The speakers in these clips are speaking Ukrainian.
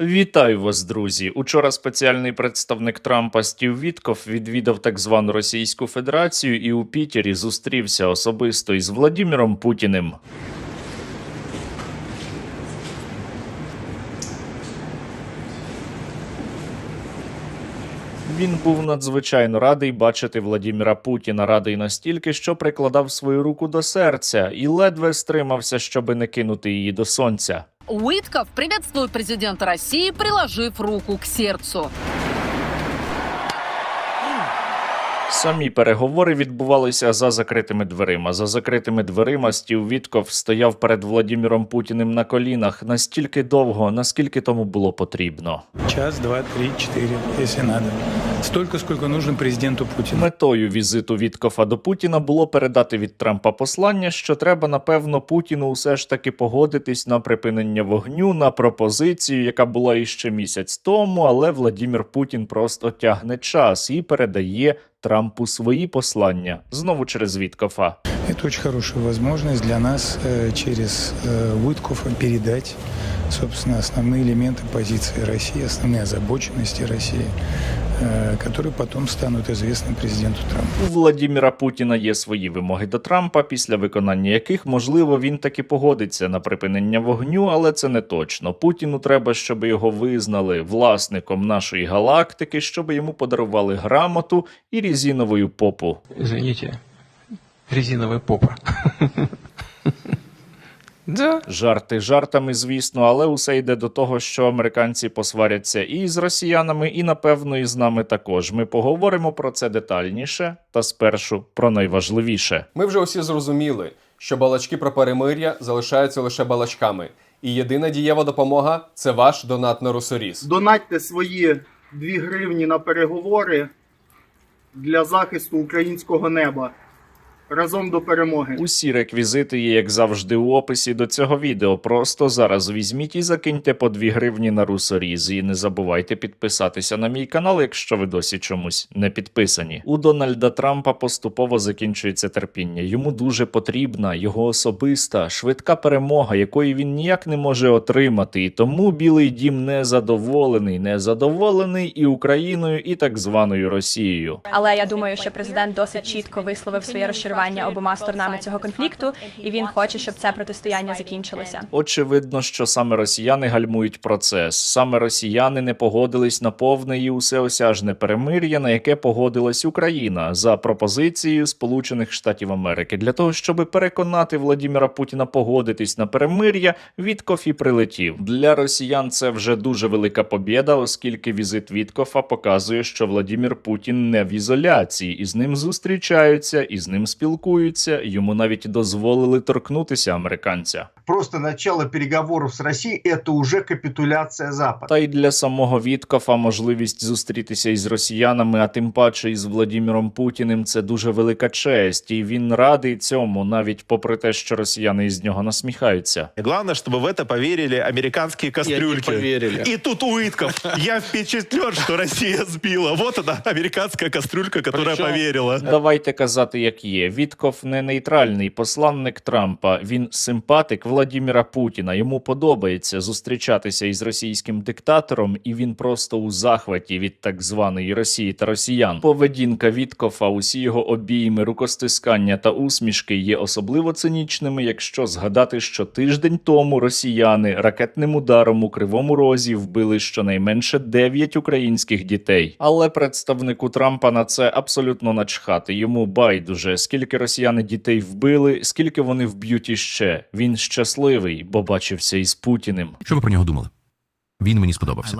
Вітаю вас, друзі. Учора спеціальний представник Трампа Стів Вітков відвідав так звану Російську Федерацію і у Пітері зустрівся особисто із Владіміром Путіним. Він був надзвичайно радий бачити Владіміра Путіна, радий настільки, що прикладав свою руку до серця і ледве стримався, щоби не кинути її до сонця. Уитков приветствует президента России, приложив руку к сердцу. Самі переговори відбувалися за закритими дверима. За закритими дверима Стів Вітков стояв перед Владіміром Путіним на колінах настільки довго, наскільки тому було потрібно. Час, два, три, четыре, если надо. Столько, сколько нужно президенту Путину. Метою візиту Віткофа до Путіна було передати від Трампа послання, що треба, напевно, Путіну усе ж таки погодитись на припинення вогню, на пропозицію, яка була іще місяць тому, але Владімір Путін просто тягне час і передає Трампу свої послання знову через Віткофа. Это очень хорошая возможность для нас э, через э, Уиткофа передать, собственно, основные элементы позиции России, основные озабоченности России, э, которые потом станут известны президенту Трампу. У Владіміра Путіна є свої вимоги до Трампа, після виконання яких, можливо, він таки погодиться на припинення вогню, але це не точно. Путіну треба, щоб його визнали власником нашої галактики, щоб йому подарували грамоту і різіновою попу. Извините, резиновая попа. Да. Жарти жартами, звісно, але усе йде до того, що американці посваряться і з росіянами, і напевно і з нами також. Ми поговоримо про це детальніше, та спершу про найважливіше. Ми вже усі зрозуміли, що балачки про перемир'я залишаються лише балачками, і єдина дієва допомога це ваш донат на русоріз. Донатьте свої 2 гривні на переговори для захисту українського неба. Разом до перемоги. Усі реквізити є, як завжди, у описі до цього відео. Просто зараз візьміть і закиньте по 2 гривні на русоріз. І не забувайте підписатися на мій канал, якщо ви досі чомусь не підписані. У Дональда Трампа поступово закінчується терпіння. Йому дуже потрібна його особиста швидка перемога, якої він ніяк не може отримати. І тому Білий Дім незадоволений, незадоволений і Україною, і так званою Росією. Але я думаю, що президент досить чітко висловив своє розчарування обома сторонами цього конфлікту, і він хоче, щоб це протистояння закінчилося. Очевидно, що саме росіяни гальмують процес. Саме росіяни не погодились на повне і усеосяжне перемир'я, на яке погодилась Україна за пропозицією Сполучених Штатів Америки. Для того щоб переконати Владіміра Путіна погодитись на перемир'я, Віткоф і прилетів. Для росіян це вже дуже велика побєда, оскільки візит Віткофа показує, що Владімір Путін не в ізоляції, і з ним зустрічаються, і з ним спілкуються Йому навіть дозволили торкнутися американця. просто начало переговоров с Россией – это уже капитуляция Запада. Та й для самого Віткофа можливість зустрітися із росіянами, а тим паче із Владіміром Путіним, це дуже велика честь, і він радий цьому, навіть попри те, що росіяни із нього насміхаються. Главное, чтобы в это поверили американские кастрюльки. поверили. И тут Уитков. Я впечатлен, что Россия сбила. Вот она, американская кастрюлька, которая Причем- поверила. Давайте казати, як є. Вітков не нейтральний посланник Трампа. Він симпатик Владіміра Путіна. Йому подобається зустрічатися із російським диктатором, і він просто у захваті від так званої Росії та росіян. Поведінка Віткофа, усі його обійми, рукостискання та усмішки є особливо цинічними, якщо згадати, що тиждень тому росіяни ракетним ударом у кривому розі вбили щонайменше 9 українських дітей. Але представнику Трампа на це абсолютно начхати. Йому байдуже, скільки росіяни дітей вбили, скільки вони вб'ють іще. Він щасливий, бо бачився із Путіним. Що ви про нього думали? Він мені сподобався.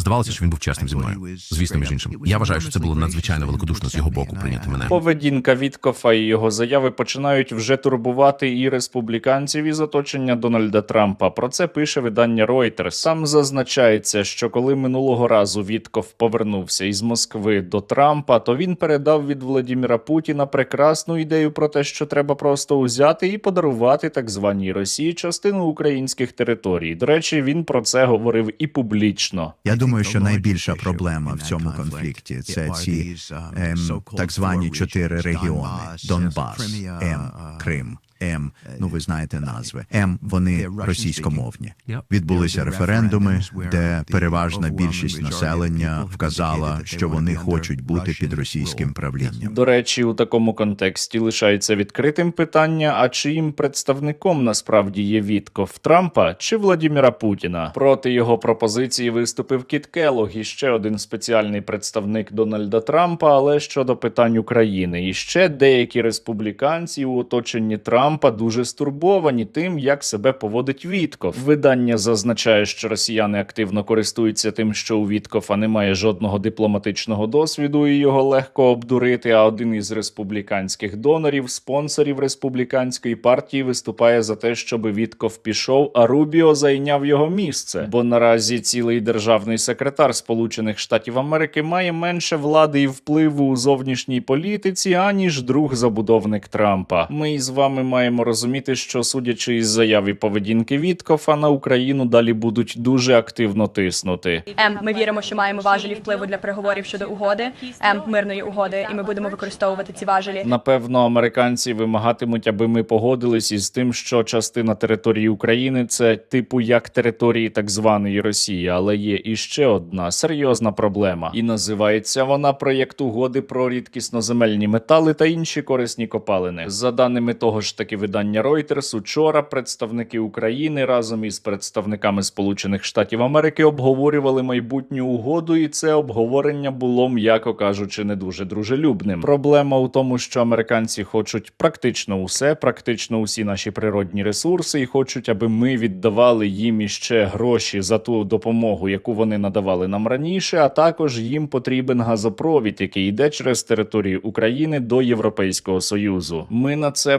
Здавалося, що він був чесним зі мною. Звісно, між іншим. Я вважаю, що це було надзвичайно великодушно з його боку прийняти мене. Поведінка Віткофа і його заяви починають вже турбувати і республіканців із оточення Дональда Трампа. Про це пише видання Reuters. Там зазначається, що коли минулого разу Вітков повернувся із Москви до Трампа, то він передав від Владіміра Путіна прекрасну ідею про те, що треба просто узяти і подарувати так званій Росії частину українських територій. До речі, він про це говорив і публічно. Я думаю, що найбільша проблема в цьому конфлікті це ці ем, так звані чотири регіони: Донбас, М, Крим М, ну ви знаєте назви. М, вони російськомовні. Відбулися референдуми, де переважна більшість населення вказала, що вони хочуть бути під російським правлінням. До речі, у такому контексті лишається відкритим питання: а чиїм представником насправді є Вітков Трампа чи Владіміра Путіна? Проти його пропозиції виступив Кіт Келлог, і ще один спеціальний представник Дональда Трампа, але щодо питань України. І ще деякі республіканці у оточенні Трампа дуже стурбовані тим, як себе поводить Вітков. Видання зазначає, що росіяни активно користуються тим, що у Віткофа немає жодного дипломатичного досвіду, і його легко обдурити. А один із республіканських донорів, спонсорів республіканської партії, виступає за те, щоб Вітков пішов, а Рубіо зайняв його місце. Бо наразі цілий державний секретар Сполучених Штатів Америки має менше влади і впливу у зовнішній політиці, аніж друг забудовник Трампа. Ми із вами маємо розуміти, що судячи із заяв і поведінки Віткофа на Україну далі будуть дуже активно тиснути. М, ми віримо, що маємо важелі впливу для переговорів щодо угоди, М, мирної угоди, і ми будемо використовувати ці важелі. Напевно, американці вимагатимуть, аби ми погодились із тим, що частина території України це типу як території так званої Росії, але є іще одна серйозна проблема, і називається вона проєкт угоди про рідкісноземельні метали та інші корисні копалини. За даними того ж таки видання Reuters, учора представники України разом із представниками Сполучених Штатів Америки обговорювали майбутню угоду, і це обговорення було, м'яко кажучи, не дуже дружелюбним. Проблема у тому, що американці хочуть практично усе, практично усі наші природні ресурси, і хочуть, аби ми віддавали їм іще гроші за ту допомогу, яку вони надавали нам раніше. А також їм потрібен газопровід, який йде через територію України до Європейського союзу. Ми на це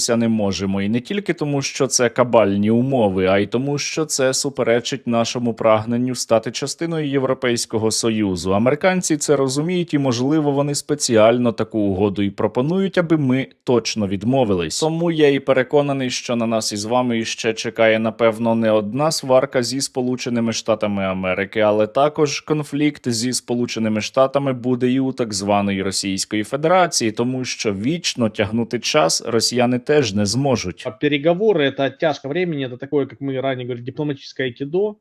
погодитися не можемо, і не тільки тому, що це кабальні умови, а й тому, що це суперечить нашому прагненню стати частиною Європейського союзу. Американці це розуміють, і можливо вони спеціально таку угоду і пропонують, аби ми точно відмовились. Тому я і переконаний, що на нас із вами іще чекає напевно не одна сварка зі Сполученими Штатами Америки, але також конфлікт зі Сполученими Штатами буде і у так званої Російської Федерації, тому що вічно тягнути час росіяни теж не зможуть. А переговоры это оттяжка времени, это такое, как мы ранее говорили, дипломатическое айкидо.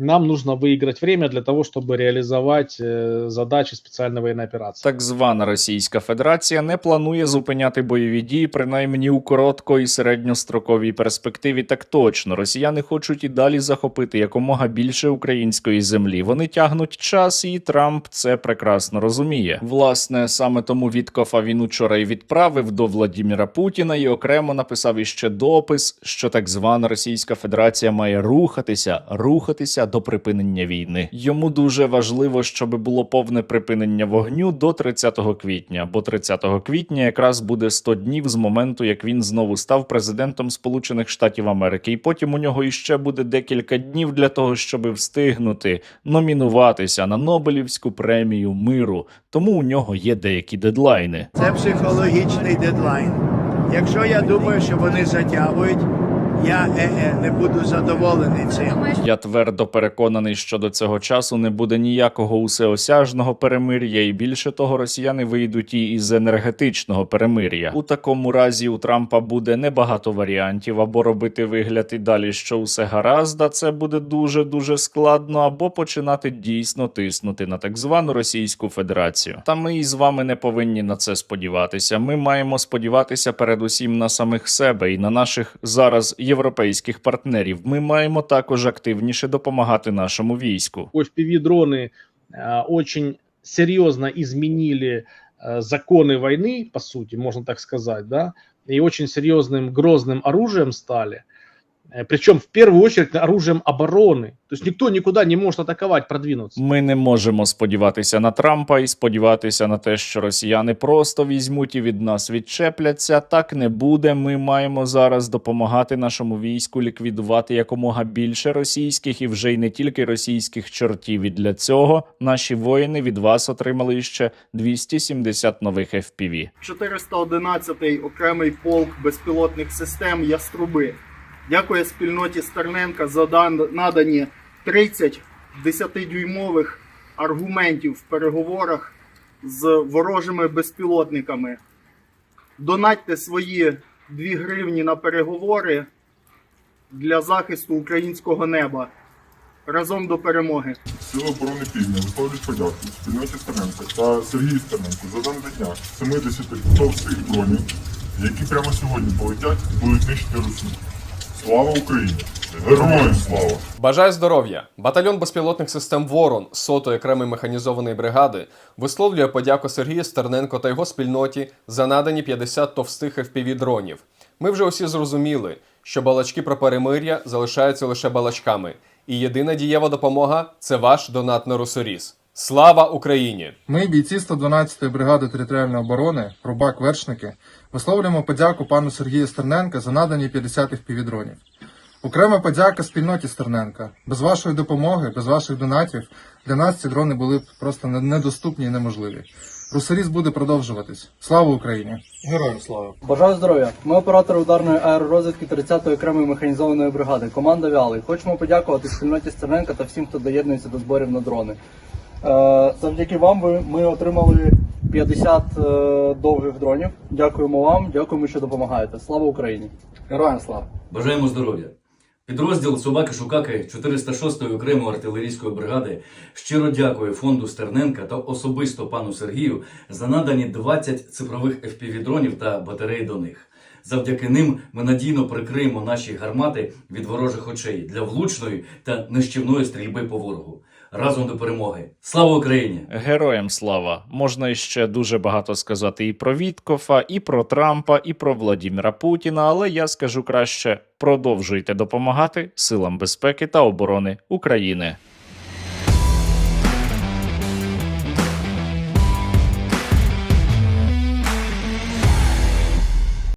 Нам нужно выиграть время для того, чтобы реализовать э, задачи специальной военной операции. Так звана Російська Федерація не планує зупиняти бойові дії, принаймні у коротко і середньостроковій перспективі. Так точно росіяни хочуть і далі захопити якомога більше української землі. Вони тягнуть час, і Трамп це прекрасно розуміє. Власне, саме тому Віткофа він учора й відправив до Владіміра Путіна і окремо написав іще допис, що так звана Російська Федерація має рухатися, рухатися до припинення війни. Йому дуже важливо, щоб було повне припинення вогню до 30 квітня, бо 30 квітня якраз буде 100 днів з моменту, як він знову став президентом Сполучених Штатів Америки, і потім у нього іще буде декілька днів для того, щоб встигнути номінуватися на Нобелівську премію миру. Тому у нього є деякі дедлайни. Це психологічний дедлайн. Якщо я думаю, що вони затягують, я е-е, не буду задоволений цим. Я твердо переконаний, що до цього часу не буде ніякого усеосяжного перемир'я, і більше того, росіяни вийдуть і із енергетичного перемир'я. У такому разі у Трампа буде небагато варіантів або робити вигляд і далі, що усе гаразд, а це буде дуже дуже складно, або починати дійсно тиснути на так звану Російську Федерацію. Та ми із вами не повинні на це сподіватися. Ми маємо сподіватися передусім на самих себе і на наших зараз європейських партнерів. Ми маємо також активніше допомагати нашому війську. FPV-дроны э, очень серьезно изменили э, законы войны, по сути, можно так сказать, да, и очень серьезным грозным оружием стали. Э, Причем в первую очередь оружием обороны. То есть никто никуда не может атаковать, продвинуться. Ми не можемо сподіватися на Трампа і сподіватися на те, що росіяни просто візьмуть і від нас відчепляться. Так не буде. Ми маємо зараз допомагати нашому війську ліквідувати якомога більше російських і вже й не тільки російських чортів. І для цього наші воїни від вас отримали ще 270 нових FPV. 411-й окремий полк безпілотних систем Яструби. Дякує спільноті Стерненка за надані 30 10-дюймових аргументів в переговорах з ворожими безпілотниками. Донатьте свої 2 гривні на переговори для захисту українського неба. Разом до перемоги. Сили оборони Півдня висловлюють подяку спільноті Стерненка та Сергію Стерненку за надання 70 товстих дронів, які прямо сьогодні полетять будуть нищити Росію. Слава Україні! Героям слава! Бажаю здоров'я! Батальйон безпілотних систем Ворон сотої окремої механізованої бригади висловлює подяку Сергію Стерненко та його спільноті за надані 50 товстих fpv дронів. Ми вже усі зрозуміли, що балачки про перемир'я залишаються лише балачками, і єдина дієва допомога це ваш донат на русоріз. Слава Україні! Ми, бійці 112-ї бригади територіальної оборони, рубак вершники, висловлюємо подяку пану Сергію Стерненка за надані 50 впівдронів. Окрема подяка спільноті Стерненка. Без вашої допомоги, без ваших донатів для нас ці дрони були б просто недоступні і неможливі. Русаріз буде продовжуватись. Слава Україні! Героям слава! Бажаю здоров'я. Ми оператори ударної аеророзвідки 30-ї окремої механізованої бригади. Команда Вялий. Хочемо подякувати спільноті Стерненка та всім, хто доєднується до зборів на дрони. Е, Завдяки вам ви- ми отримали 50 е, довгих дронів. Дякуємо вам, дякуємо, що допомагаєте. Слава Україні! Героям слава! Бажаємо здоров'я. Підрозділ Собаки Шукаки 406-ї окремої артилерійської бригади щиро дякує фонду Стерненка та особисто пану Сергію за надані 20 цифрових FPV-дронів та батареї до них. Завдяки ним ми надійно прикриємо наші гармати від ворожих очей для влучної та нищівної стрільби по ворогу. Разом до перемоги! Слава Україні! Героям слава! Можна ще дуже багато сказати і про Віткофа, і про Трампа, і про Владіміра Путіна, але я скажу краще: продовжуйте допомагати силам безпеки та оборони України.